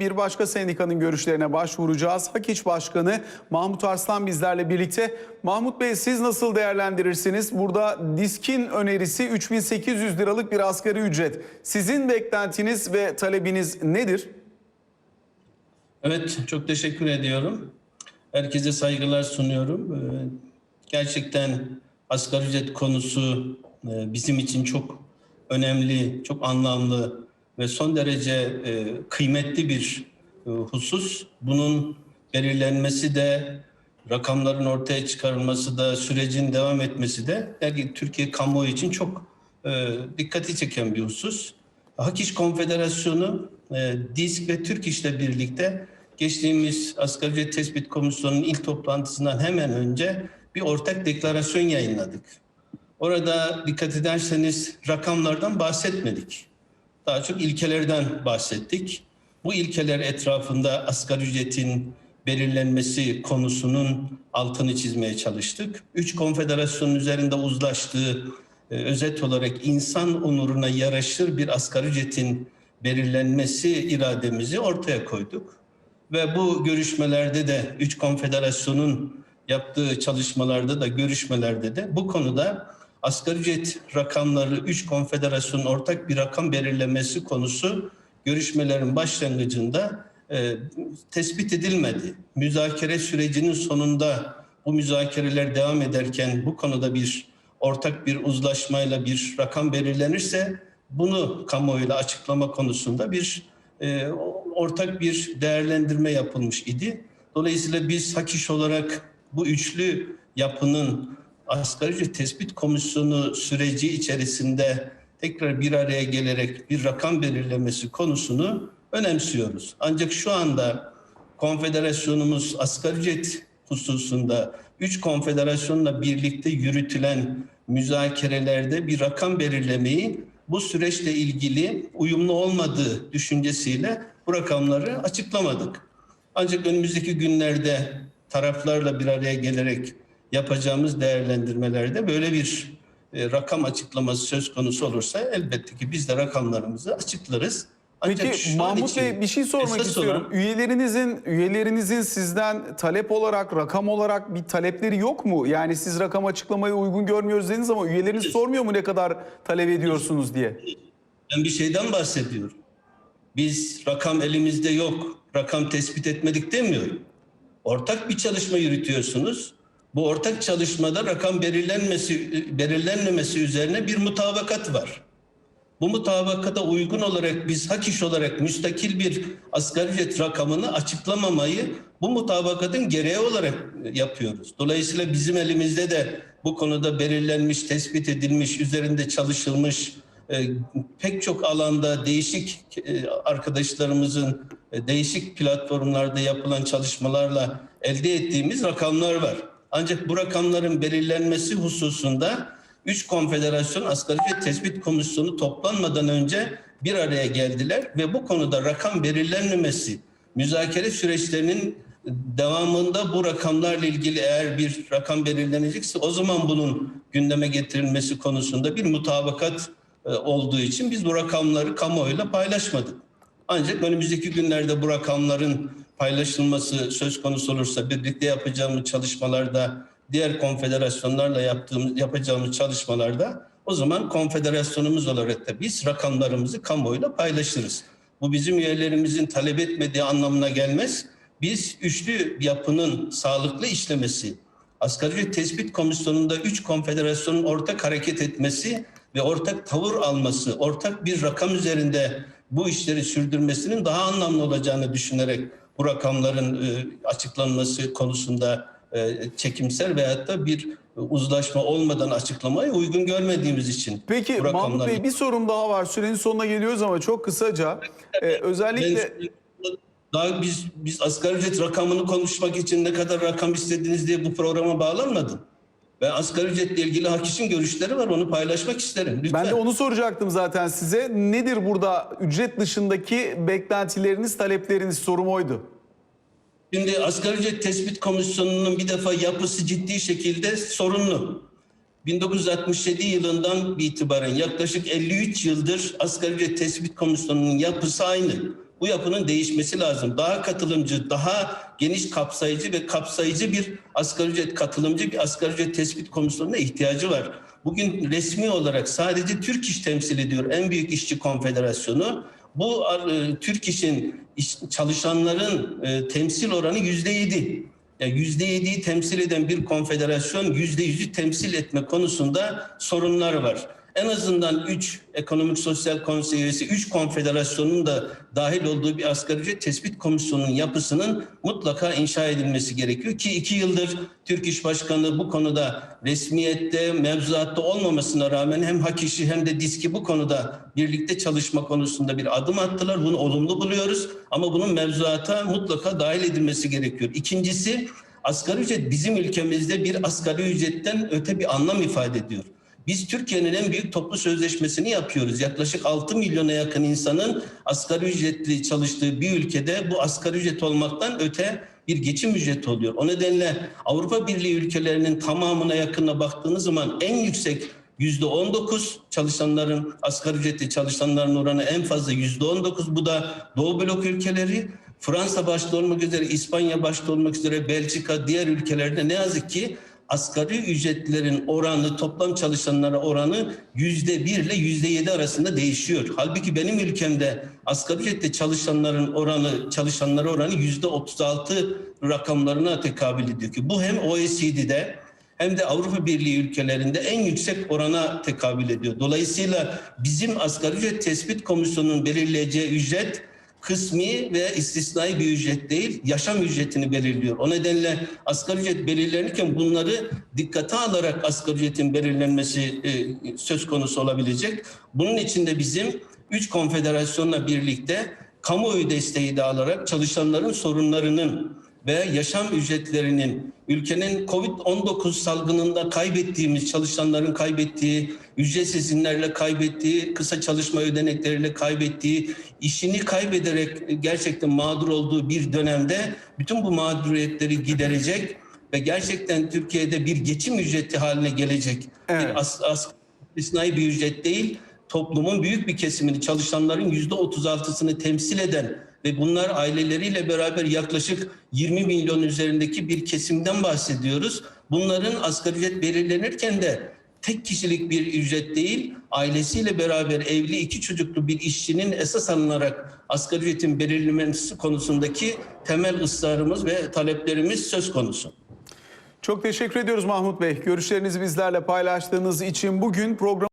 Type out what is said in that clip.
Bir başka sendikanın görüşlerine başvuracağız. Hak İş Başkanı Mahmut Arslan bizlerle birlikte. Mahmut Bey siz nasıl değerlendirirsiniz? Burada diskin önerisi 3800 liralık bir asgari ücret. Sizin beklentiniz ve talebiniz nedir? Evet, çok teşekkür ediyorum. Herkese saygılar sunuyorum. Ee, Gerçekten asgari ücret konusu e, bizim için çok önemli, çok anlamlı ve son derece e, kıymetli bir e, husus. Bunun belirlenmesi de, rakamların ortaya çıkarılması da, sürecin devam etmesi de belki Türkiye kamuoyu için çok e, dikkati çeken bir husus. Hak İş Konfederasyonu, e, DİSK ve Türk İş'le birlikte geçtiğimiz Asgari Ücret Tespit Komisyonu'nun ilk toplantısından hemen önce bir ortak deklarasyon yayınladık. Orada dikkat ederseniz rakamlardan bahsetmedik. Daha çok ilkelerden bahsettik. Bu ilkeler etrafında asgari ücretin belirlenmesi konusunun altını çizmeye çalıştık. Üç konfederasyonun üzerinde uzlaştığı e, özet olarak insan onuruna yaraşır bir asgari ücretin belirlenmesi irademizi ortaya koyduk. Ve bu görüşmelerde de üç konfederasyonun yaptığı çalışmalarda da görüşmelerde de bu konuda asgari ücret rakamları üç konfederasyonun ortak bir rakam belirlemesi konusu görüşmelerin başlangıcında e, tespit edilmedi. Müzakere sürecinin sonunda bu müzakereler devam ederken bu konuda bir ortak bir uzlaşmayla bir rakam belirlenirse bunu kamuoyuyla açıklama konusunda bir e, ortak bir değerlendirme yapılmış idi. Dolayısıyla biz hak iş olarak bu üçlü yapının asgari ücret tespit komisyonu süreci içerisinde tekrar bir araya gelerek bir rakam belirlemesi konusunu önemsiyoruz. Ancak şu anda konfederasyonumuz asgari ücret hususunda üç konfederasyonla birlikte yürütülen müzakerelerde bir rakam belirlemeyi bu süreçle ilgili uyumlu olmadığı düşüncesiyle bu rakamları açıklamadık. Ancak önümüzdeki günlerde taraflarla bir araya gelerek yapacağımız değerlendirmelerde böyle bir e, rakam açıklaması söz konusu olursa elbette ki biz de rakamlarımızı açıklarız. Ancak Peki Mahmut Bey bir şey sormak istiyorum. olan- Üyelerinizin üyelerinizin sizden talep olarak, rakam olarak bir talepleri yok mu? Yani siz rakam açıklamayı uygun görmüyoruz dediniz ama üyeleriniz sormuyor mu ne kadar talep ediyorsunuz diye? Ben bir şeyden bahsediyorum. Biz rakam elimizde yok, rakam tespit etmedik demiyorum. Ortak bir çalışma yürütüyorsunuz. Bu ortak çalışmada rakam belirlenmesi belirlenmemesi üzerine bir mutabakat var. Bu mutabakata uygun olarak biz hak iş olarak müstakil bir asgari ücret rakamını açıklamamayı bu mutabakatın gereği olarak yapıyoruz. Dolayısıyla bizim elimizde de bu konuda belirlenmiş, tespit edilmiş, üzerinde çalışılmış e, pek çok alanda değişik e, arkadaşlarımızın e, değişik platformlarda yapılan çalışmalarla elde ettiğimiz rakamlar var. Ancak bu rakamların belirlenmesi hususunda üç konfederasyon asgari ücret tespit komisyonu toplanmadan önce bir araya geldiler ve bu konuda rakam belirlenmemesi müzakere süreçlerinin devamında bu rakamlarla ilgili eğer bir rakam belirlenecekse o zaman bunun gündeme getirilmesi konusunda bir mutabakat e, olduğu için biz bu rakamları kamuoyuyla paylaşmadık. Ancak önümüzdeki günlerde bu rakamların paylaşılması söz konusu olursa birlikte yapacağımız çalışmalarda diğer konfederasyonlarla yaptığımız yapacağımız çalışmalarda o zaman konfederasyonumuz olarak da biz rakamlarımızı kamuoyuyla paylaşırız. Bu bizim üyelerimizin talep etmediği anlamına gelmez. Biz üçlü yapının sağlıklı işlemesi, Asgari tespit komisyonunda üç konfederasyonun ortak hareket etmesi ve ortak tavır alması, ortak bir rakam üzerinde bu işleri sürdürmesinin daha anlamlı olacağını düşünerek bu rakamların e, açıklanması konusunda e, çekimser veyahut da bir uzlaşma olmadan açıklamayı uygun görmediğimiz için Peki bu Mahmut Bey bir sorum daha var. Sürenin sonuna geliyoruz ama çok kısaca. Ee, özellikle Ben- daha biz biz asgari ücret rakamını konuşmak için ne kadar rakam istediniz diye bu programa bağlanmadım. Ben asgari ücretle ilgili hak için görüşleri var onu paylaşmak isterim. Lütfen. ben de onu soracaktım zaten size. Nedir burada ücret dışındaki beklentileriniz, talepleriniz sorum oydu. Şimdi asgari ücret tespit komisyonunun bir defa yapısı ciddi şekilde sorunlu. 1967 yılından itibaren yaklaşık 53 yıldır asgari ücret tespit komisyonunun yapısı aynı. Bu yapının değişmesi lazım. Daha katılımcı, daha geniş kapsayıcı ve kapsayıcı bir asgari ücret katılımcı bir asgari ücret tespit komisyonuna ihtiyacı var. Bugün resmi olarak sadece Türk İş temsil ediyor en büyük işçi konfederasyonu. Bu e, Türk İş'in iş- çalışanların e, temsil oranı yüzde yedi. Yüzde yediyi temsil eden bir konfederasyon yüzde yüzü temsil etme konusunda sorunlar var. En azından 3 ekonomik sosyal konsey üyesi 3 konfederasyonun da dahil olduğu bir asgari ücret tespit komisyonunun yapısının mutlaka inşa edilmesi gerekiyor ki iki yıldır Türk İş Başkanı bu konuda resmiyette, mevzuatta olmamasına rağmen hem hak işi hem de diski bu konuda birlikte çalışma konusunda bir adım attılar. Bunu olumlu buluyoruz ama bunun mevzuata mutlaka dahil edilmesi gerekiyor. İkincisi asgari ücret bizim ülkemizde bir asgari ücretten öte bir anlam ifade ediyor. Biz Türkiye'nin en büyük toplu sözleşmesini yapıyoruz. Yaklaşık 6 milyona yakın insanın asgari ücretli çalıştığı bir ülkede bu asgari ücret olmaktan öte bir geçim ücreti oluyor. O nedenle Avrupa Birliği ülkelerinin tamamına yakınına baktığınız zaman en yüksek yüzde 19 çalışanların asgari ücretli çalışanların oranı en fazla yüzde 19 bu da Doğu blok ülkeleri Fransa başta olmak üzere İspanya başta olmak üzere Belçika diğer ülkelerde ne yazık ki asgari ücretlerin oranı toplam çalışanlara oranı yüzde bir ile yüzde yedi arasında değişiyor. Halbuki benim ülkemde asgari ücretle çalışanların oranı çalışanlara oranı yüzde otuz altı rakamlarına tekabül ediyor ki bu hem OECD'de hem de Avrupa Birliği ülkelerinde en yüksek orana tekabül ediyor. Dolayısıyla bizim asgari ücret tespit komisyonunun belirleyeceği ücret kısmi ve istisnai bir ücret değil, yaşam ücretini belirliyor. O nedenle asgari ücret belirlenirken bunları dikkate alarak asgari ücretin belirlenmesi e, söz konusu olabilecek. Bunun için de bizim üç konfederasyonla birlikte kamuoyu desteği de alarak çalışanların sorunlarının ve yaşam ücretlerinin ülkenin Covid-19 salgınında kaybettiğimiz çalışanların kaybettiği, ücretsiz izinlerle kaybettiği, kısa çalışma ödenekleriyle kaybettiği, işini kaybederek gerçekten mağdur olduğu bir dönemde bütün bu mağduriyetleri giderecek ve gerçekten Türkiye'de bir geçim ücreti haline gelecek. Evet. Bir as, as, istisnai bir ücret değil, toplumun büyük bir kesimini, çalışanların yüzde 36'sını temsil eden ve bunlar aileleriyle beraber yaklaşık 20 milyon üzerindeki bir kesimden bahsediyoruz. Bunların asgari ücret belirlenirken de tek kişilik bir ücret değil, ailesiyle beraber evli iki çocuklu bir işçinin esas alınarak asgari ücretin belirlenmesi konusundaki temel ısrarımız ve taleplerimiz söz konusu. Çok teşekkür ediyoruz Mahmut Bey. Görüşlerinizi bizlerle paylaştığınız için bugün program